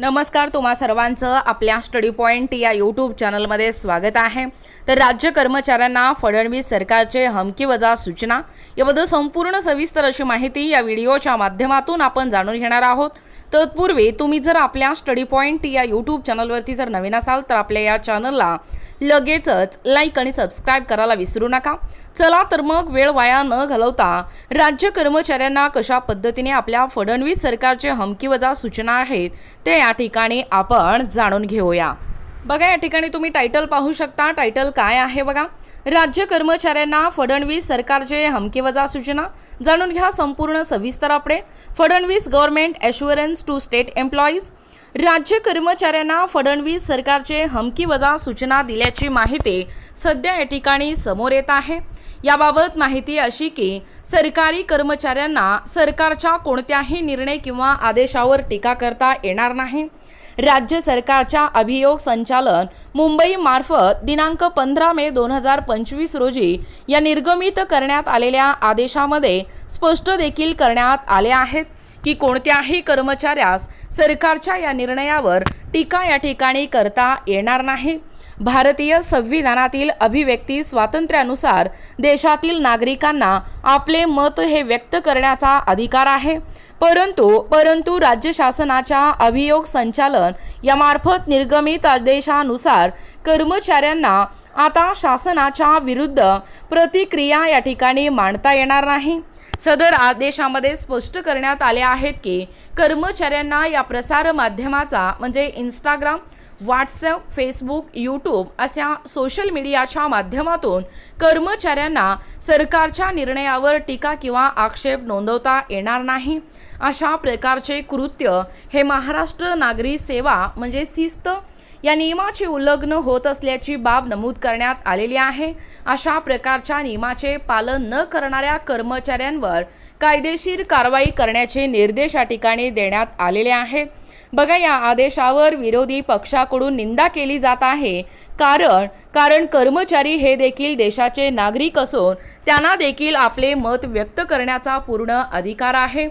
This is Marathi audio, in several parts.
नमस्कार तुम्हा सर्वांचं आपल्या स्टडी पॉईंट या यूट्यूब चॅनलमध्ये स्वागत आहे. तर राज्य कर्मचाऱ्यांना फडणवीस सरकारचे हमकी वजा सूचना याबद्दल संपूर्ण सविस्तर अशी माहिती या व्हिडिओच्या माध्यमातून आपण जाणून घेणार आहोत. तत्पूर्वी तुम्ही जर आपल्या स्टडी पॉईंट या यूट्यूब चॅनलवरती जर नवीन असाल तर आपल्या या चॅनलला लगेचच लाईक आणि सबस्क्राईब करायला विसरू नका. चला तर मग वेळ वाया न घालवता राज्य कर्मचाऱ्यांना कशा पद्धतीने आपल्या फडणवीस सरकारचे हमकी वजा सूचना आहेत ते या ठिकाणी आपण जाणून घेऊया. बघा या ठिकाणी तुम्ही टायटल पाहू शकता. टायटल काय आहे बघा? राज्य कर्मचाऱ्यांना फडणवीस सरकारचे हमकीवजा सूचना. जाणून घ्या संपूर्ण सविस्तर update Fadnavis government assurance to state employees राज्य कर्मचाऱ्यांना फडणवीस सरकारचे हमकी वजा सूचना दिल्याची माहिती सध्या या ठिकाणी समोर येत आहे. याबाबत माहिती अशी की सरकारी कर्मचाऱ्यांना सरकारच्या कोणत्याही निर्णय किंवा आदेशावर टीका करता येणार नाही. राज्य सरकारच्या अभियोग संचालन मुंबई मार्फत दिनांक पंधरा मे दोन हजार पंचवीस रोजी या निर्गमित करण्यात आलेल्या आदेशामध्ये स्पष्ट देखील करण्यात आले आहेत. की कोणत्याही कर्मचाऱ्यास सरकारच्या या निर्णयावर टीका या ठिकाणी करता येणार नाही. भारतीय संविधानातील अभिव्यक्ती स्वातंत्र्यानुसार देशातील नागरिकांना आपले मत हे व्यक्त करण्याचा अधिकार आहे. परंतु परंतु राज्य शासनाच्या अभियोग संचालन यामार्फत निर्गमित आदेशानुसार कर्मचाऱ्यांना आता शासनाच्या विरुद्ध प्रतिक्रिया या ठिकाणी मांडता येणार नाही. सदर आदेशामध्ये स्पष्ट करण्यात आले आहेत की कर्मचाऱ्यांना या प्रसार माध्यमाचा म्हणजे इंस्टाग्राम व्हॉट्सअप फेसबुक यूट्यूब अशा सोशल मीडियाच्या माध्यमातून कर्मचाऱ्यांना सरकारच्या निर्णयावर टीका किंवा आक्षेप नोंदवता येणार नाही. अशा प्रकारचे कृत्य हे महाराष्ट्र नागरी सेवा म्हणजे शिस्त या नियमाचे उल्लंघन होत असल्याची बाब नमूद करण्यात आलेली आहे. अशा प्रकारच्या नियमाचे पालन न करणाऱ्या कर्मचाऱ्यांवर कायदेशीर कारवाई करण्याचे निर्देश या ठिकाणी देण्यात आलेले आहेत बघा या आदेशावर विरोधी पक्षाकडून निंदा केली जात आहे. कारण कारण कर्मचारी हे देखील देशाचे नागरिक असून त्यांना देखील आपले मत व्यक्त करण्याचा पूर्ण अधिकार आहे.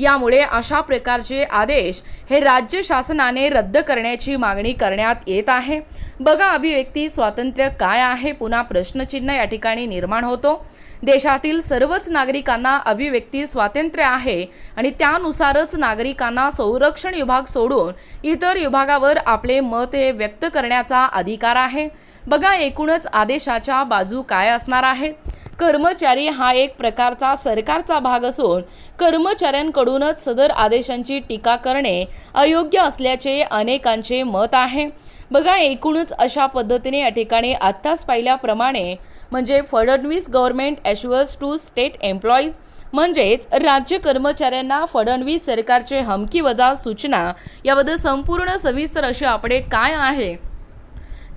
यामुळे अशा प्रकारचे आदेश हे राज्य शासनाने रद्द करण्याची मागणी करण्यात येत आहे. बघा अभिव्यक्ती स्वातंत्र्य काय आहे? पुन्हा प्रश्नचिन्ह या ठिकाणी निर्माण होतो. देशातील सर्वच नागरिकांना अभिव्यक्ती स्वातंत्र्य आहे आणि त्यानुसारच नागरिकांना संरक्षण विभाग सोडून इतर विभागावर आपले मत हे व्यक्त करण्याचा अधिकार आहे. बघा एकूणच आदेशाच्या बाजू काय असणार आहे? कर्मचारी हा एक प्रकारचा सरकारचा भाग असून कर्मचाऱ्यांकडूनच सदर आदेशांची टीका करणे अयोग्य असल्याचे अनेकांचे मत आहे. बघा एकूणच अशा पद्धतीने या ठिकाणी आत्ताच पाहिल्याप्रमाणे म्हणजे Fadnavis government assurance to state employees म्हणजेच राज्य कर्मचाऱ्यांना फडणवीस सरकारचे हमकी वजा सूचना याबद्दल संपूर्ण सविस्तर अशी अपडेट काय आहे?